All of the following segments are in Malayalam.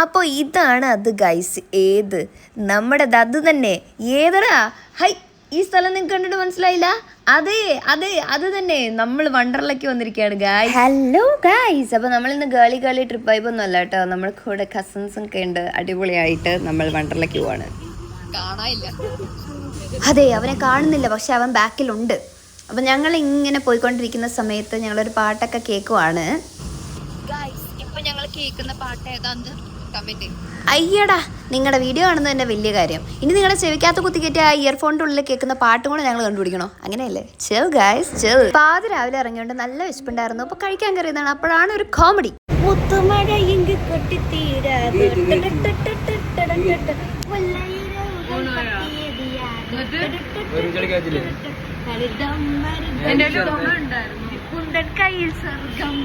അപ്പോൾ ഇതാണ് അത് ഗൈസ് ഏത്? നമ്മുടെ അത് തന്നെ. ഏതടാ? ഹൈ ഈ സ്ഥലം നിങ്ങൾക്ക് കണ്ടിട്ട് മനസ്സിലായില്ല? അതെ അതെ അത് തന്നെ. നമ്മൾ വണ്ടർലയ്ക്ക് വന്നിരിക്കുകയാണ് ഗായ് ഹലോ ഗായ്സ് അപ്പോൾ നമ്മൾ ഇന്ന് ഗേളി ഗേളി ട്രിപ്പ് ആയി അല്ല കേട്ടോ. നമ്മൾ കൂടെ കസിൻസ് ഒക്കെ ഉണ്ട് അടിപൊളിയായിട്ട് നമ്മൾ വണ്ടർലയ്ക്ക് പോവാണ്. അതെ അവനെ കാണുന്നില്ല പക്ഷെ അവൻ ബാക്കിലുണ്ട്. അപ്പം ഞങ്ങൾ ഇങ്ങനെ പോയിക്കൊണ്ടിരിക്കുന്ന സമയത്ത് ഞങ്ങളൊരു പാട്ടൊക്കെ കേൾക്കുവാണ് ഇപ്പൊ ഞങ്ങൾ കേൾക്കുന്ന പാട്ട് ഏതാന്ന്? അയ്യടാ നിങ്ങളുടെ വീഡിയോ കാണുന്നത് തന്നെ വലിയ കാര്യം. ഇനി നിങ്ങളുടെ ചെവിക്കാത്ത കുത്തിക്കേറ്റ് ആ ഇയർഫോണിന്റെ ഉള്ളിൽ കേൾക്കുന്ന പാട്ടും കൂടെ ഞങ്ങൾ കണ്ടുപിടിക്കണോ? അങ്ങനെയല്ലേ? ചെൽ ഗായ്സ് ചെൽ പാതി രാവിലെ ഇറങ്ങിയോണ്ട് നല്ല വിശപ്പുണ്ടായിരുന്നു. അപ്പൊ കഴിക്കാൻ കയറിയതാണ്. അപ്പോഴാണ് ഒരു കോമഡി മുത്തുമഴ ഇങ്ങ് കയ്യിൽ സ്വർഗം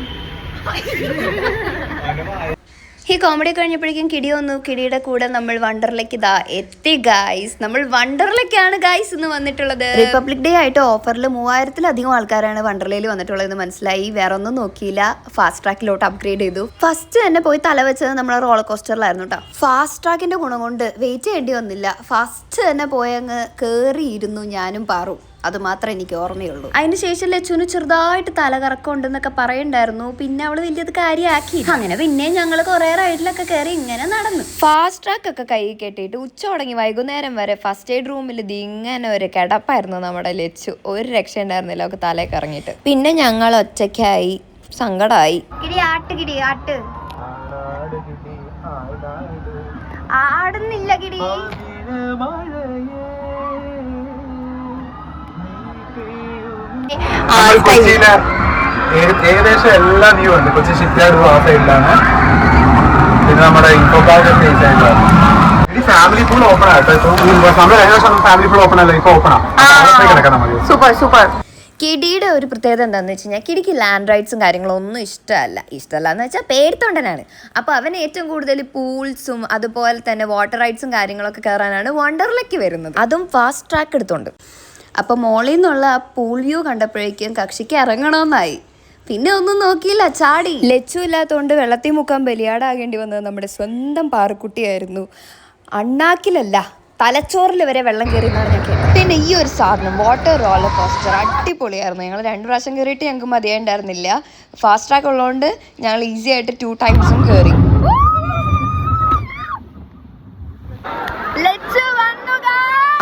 ഈ കോമഡി കഴിഞ്ഞപ്പോഴേക്കും കിടി വന്നു. കിടിയുടെ കൂടെ നമ്മൾ വണ്ടർലേക്ക് ഇതാ എത്തി ഗായ്സ് നമ്മൾ വണ്ടർലേക്കാണ് ഗായ്സ് ഇന്ന് വന്നിട്ടുള്ളത്. റിപ്പബ്ലിക് ഡേ ആയിട്ട് ഓഫറിൽ മൂവായിരത്തിലധികം ആൾക്കാരാണ് വണ്ടർലയിൽ വന്നിട്ടുള്ളതെന്ന് മനസ്സിലായി. വേറെ ഒന്നും നോക്കിയില്ല. ഫാസ്റ്റ് ട്രാക്കിലോട്ട് അപ്ഗ്രേഡ് ചെയ്തു. ഫസ്റ്റ് തന്നെ പോയി തല വെച്ചത് നമ്മളെ റോളർ കോസ്റ്ററിലായിരുന്നു കേട്ടോ ഫാസ്റ്റ് ട്രാക്കിന്റെ ഗുണം കൊണ്ട് വെയിറ്റ് ചെയ്യേണ്ടി വന്നില്ല. ഫസ്റ്റ് തന്നെ പോയങ്ങ് കേറിയിരുന്നു ഞാനും പാറും. അത് മാത്രമേ എനിക്ക് ഓർമ്മയുള്ളൂ. അതിന് ശേഷം ലച്ചുവിന് ചെറുതായിട്ട് തലകറക്കം ഉണ്ടെന്നൊക്കെ പറയണ്ടായിരുന്നു പിന്നെ അവൾ വലിയത് കാര്യമാക്കി അങ്ങനെ പിന്നെ ഞങ്ങൾ കുറെ റൈഡിലൊക്കെ കയറി ഇങ്ങനെ നടന്നു. ഫാസ്റ്റ് ട്രാക്ക് ഒക്കെ കൈ കെട്ടിയിട്ട് ഉച്ച തുടങ്ങി വൈകുന്നേരം വരെ ഫസ്റ്റ് എയ്ഡ് റൂമിൽ ഇത് ഇങ്ങനെ ഒരു കിടപ്പായിരുന്നു നമ്മുടെ ലച്ചു. ഒരു രക്ഷ ഉണ്ടായിരുന്നില്ല ഒക്കെ തലേക്ക് ഇറങ്ങിയിട്ട്. പിന്നെ ഞങ്ങൾ ഒറ്റയ്ക്കായി സങ്കടമായി കിടി ആട്ട് കിടി ആട്ട്. ആടുന്നില്ല കിടി. കൊച്ചിയിലെ ഏക- ഏകദേശം എല്ലാ വ്യൂ ഉണ്ട്. കൊച്ചി ഷിപ്പ്യാർഡ് ആ സൈഡിലാണ് പിന്നെ നമ്മുടെ ഇൻഫോ പാർക്ക് ഈ സൈഡിലാണ് ഫാമിലി പൂൾ ഓപ്പൺ ആട്ടോ നമ്മൾ ഏകദേശം ഫാമിലി പൂൾ ഓപ്പൺ അല്ല ഇപ്പൊ ഓപ്പൺ ആണ് കിടക്കാം നമുക്ക്. സൂപ്പർ സൂപ്പർ കിടിയുടെ ഒരു പ്രത്യേകത എന്താണെന്ന് വെച്ച് കഴിഞ്ഞാൽ കിടിക്ക് ലാൻഡ് റൈറ്റ്സും കാര്യങ്ങളും ഒന്നും ഇഷ്ടമല്ല. ഇഷ്ടമല്ല എന്ന് വെച്ചാൽ പേടിത്തൊണ്ടനാണ്. അപ്പോൾ അവൻ ഏറ്റവും കൂടുതൽ പൂൾസും അതുപോലെ തന്നെ വാട്ടർ റൈറ്റ്സും കാര്യങ്ങളൊക്കെ കയറാനാണ് വണ്ടർലേക്ക് വരുന്നത്. അതും ഫാസ്റ്റ് ട്രാക്ക് എടുത്തോണ്ട്. അപ്പോൾ മോളിൽ നിന്നുള്ള ആ പൂൾ വ്യൂ കണ്ടപ്പോഴേക്കും കക്ഷിക്ക് ഇറങ്ങണമെന്നായി പിന്നെ ഒന്നും നോക്കിയില്ല ചാടി. ലച്ചു ഇല്ലാത്തതുകൊണ്ട് വെള്ളത്തിൽ മുക്കാൻ ബലിയാടാകേണ്ടി വന്നത് നമ്മുടെ സ്വന്തം പാറക്കുട്ടിയായിരുന്നു. അണ്ണാക്കിലല്ല തലച്ചോറിൽ വരെ വെള്ളം കയറി എന്നാണ് ഞാൻ കേട്ടത്. പിന്നെ ഈ ഒരു സാധനം വാട്ടർ റോളർ കോസ്റ്റർ അടിപൊളിയായിരുന്നു. ഞങ്ങൾ രണ്ട് പ്രാവശ്യം കയറിയിട്ട് ഞങ്ങൾക്ക് മതിയായിട്ടുണ്ടായിരുന്നില്ല ഫാസ്റ്റ് ട്രാക്ക് ഉള്ളതുകൊണ്ട് ഞങ്ങൾ ഈസി ആയിട്ട് ടു ടൈംസും കയറി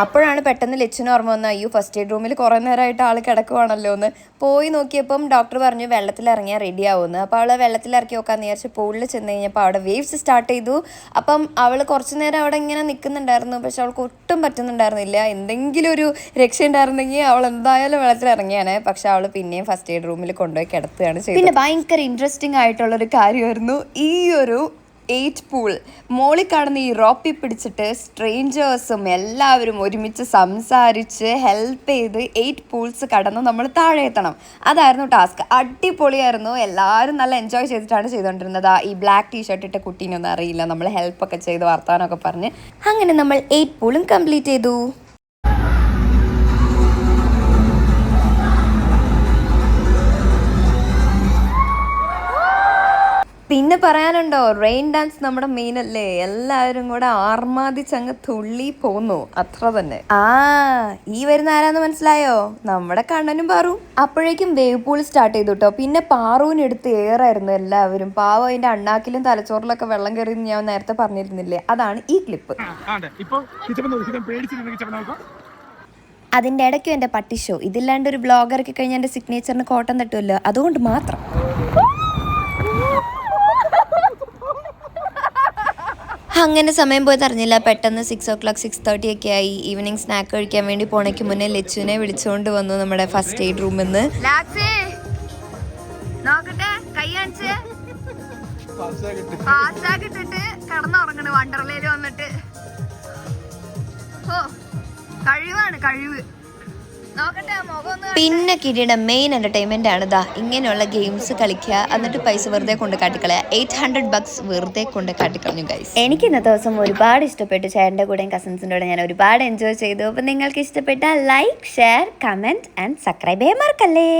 അപ്പോഴാണ് പെട്ടെന്ന് ലച്ചിന് ഓർമ്മ വന്നത് അയ്യോ ഫസ്റ്റ് എയ്ഡ് റൂമിൽ കുറേ നേരമായിട്ട് ആൾ കിടക്കുവാണല്ലോ എന്ന്. പോയി നോക്കിയപ്പം ഡോക്ടർ പറഞ്ഞു വെള്ളത്തിൽ ഇറങ്ങിയാൽ റെഡി ആവുമെന്ന്. അപ്പോൾ അവൾ വെള്ളത്തിൽ ഇറക്കി നോക്കാന്ന് വിചാരിച്ച് പൂളിൽ ചെന്ന് കഴിഞ്ഞപ്പോൾ അവിടെ വേവ്സ് സ്റ്റാർട്ട് ചെയ്തു. അപ്പം അവൾ കുറച്ച് നേരം അവിടെ ഇങ്ങനെ നിൽക്കുന്നുണ്ടായിരുന്നു പക്ഷെ അവൾക്ക് ഒട്ടും പറ്റുന്നുണ്ടായിരുന്നില്ല. എന്തെങ്കിലും ഒരു രക്ഷ ഉണ്ടായിരുന്നെങ്കിൽ അവൾ എന്തായാലും വെള്ളത്തിൽ ഇറങ്ങിയാണ് പക്ഷെ അവൾ പിന്നെയും ഫസ്റ്റ് എയ്ഡ് റൂമിൽ കൊണ്ടുപോയി കിടത്തുകയാണ് ചെയ്തത്. പിന്നെ ഭയങ്കര ഇൻട്രസ്റ്റിംഗ് ആയിട്ടുള്ളൊരു കാര്യമായിരുന്നു ഈ ഒരു എയ്റ്റ് പൂൾ മോളിൽ കടന്ന് ഈ റോപ്പി പിടിച്ചിട്ട് സ്ട്രേഞ്ചേഴ്സും എല്ലാവരും ഒരുമിച്ച് സംസാരിച്ച് ഹെൽപ്പ് ചെയ്ത് എയ്റ്റ് പൂൾസ് കടന്ന് നമ്മൾ താഴെ എത്തണം. അതായിരുന്നു ടാസ്ക് അടിപൊളിയായിരുന്നു. എല്ലാവരും നല്ല എൻജോയ് ചെയ്തിട്ടാണ് ചെയ്തുകൊണ്ടിരുന്നത് ആ ഈ ബ്ലാക്ക് ടീഷർട്ട് ഇട്ട കുട്ടീനൊന്നും അറിയില്ല. നമ്മൾ ഹെൽപ്പൊക്കെ ചെയ്ത് വർത്താനമൊക്കെ പറഞ്ഞ് അങ്ങനെ നമ്മൾ എയ്റ്റ് പൂളും കംപ്ലീറ്റ് ചെയ്തു. പിന്നെ പറയാനുണ്ടോ റെയിൻ ഡാൻസ് നമ്മുടെ മെയിൻ അല്ലേ? എല്ലാവരും കൂടെ ആർമാദിച്ചങ്ങ് തുള്ളി പോന്നു. അത്ര തന്നെ. ആ ഈ വരുന്ന ആരാന്ന് മനസ്സിലായോ? നമ്മുടെ കണ്ണനും പാറു. അപ്പോഴേക്കും വേവ് പൂൾ സ്റ്റാർട്ട് ചെയ്തു കേട്ടോ പിന്നെ പാറുവിന് എടുത്ത് ഏറായിരുന്നു എല്ലാവരും. പാവം അതിന്റെ അണ്ണാക്കിലും തലച്ചോറിലൊക്കെ വെള്ളം കയറി ഞാൻ നേരത്തെ പറഞ്ഞിരുന്നില്ലേ? അതാണ് ഈ ക്ലിപ്പ് അതിന്റെ ഇടയ്ക്കും എന്റെ പട്ടി ഷോ ഇതില്ലാണ്ട് ഒരു ബ്ലോഗർക്ക് കഴിഞ്ഞ കഴിഞ്ഞാൽ എന്റെ സിഗ്നേച്ചറിന് കോട്ടം തട്ടുമല്ലോ അതുകൊണ്ട് മാത്രം. അങ്ങനെ സമയം പോയത് അറിഞ്ഞില്ല. പെട്ടെന്ന് six o'clock six thirty ഒക്കെ ആയി. ഈവനിങ് സ്നാക്ക് കഴിക്കാൻ വേണ്ടി പോണയ്ക്ക് മുന്നേ ലച്ചുവിനെ വിളിച്ചുകൊണ്ട് വന്നു നമ്മുടെ ഫസ്റ്റ് എയ്ഡ് റൂമിൽ നിന്ന് കഴിവാണ് കഴിവ്. പിന്നെ കിരീടം മെയിൻ എന്റർടൈൻമെന്റ് ആണ് ദാ. ഇങ്ങനെയുള്ള ഗെയിംസ് കളിക്കുക. എന്നിട്ട് പൈസ വെറുതെ കൊണ്ട് കാട്ടിക്കളയുക എയ്റ്റ് ഹൺഡ്രഡ് ബക്സ് വെറുതെ കൊണ്ട് കാട്ടിക്കളഞ്ഞു ഗൈസ് എനിക്ക് ഇന്നത്തെ ദിവസം ഒരുപാട് ഇഷ്ടപ്പെട്ടു. ചേട്ടന്റെ കൂടെയും കസിൻസിന്റെ കൂടെ ഞാൻ ഒരുപാട് എൻജോയ് ചെയ്തു. അപ്പം നിങ്ങൾക്ക് ഇഷ്ടപ്പെട്ട like share comment and subscribe ചെയ്യാൻ മറക്കല്ലേ?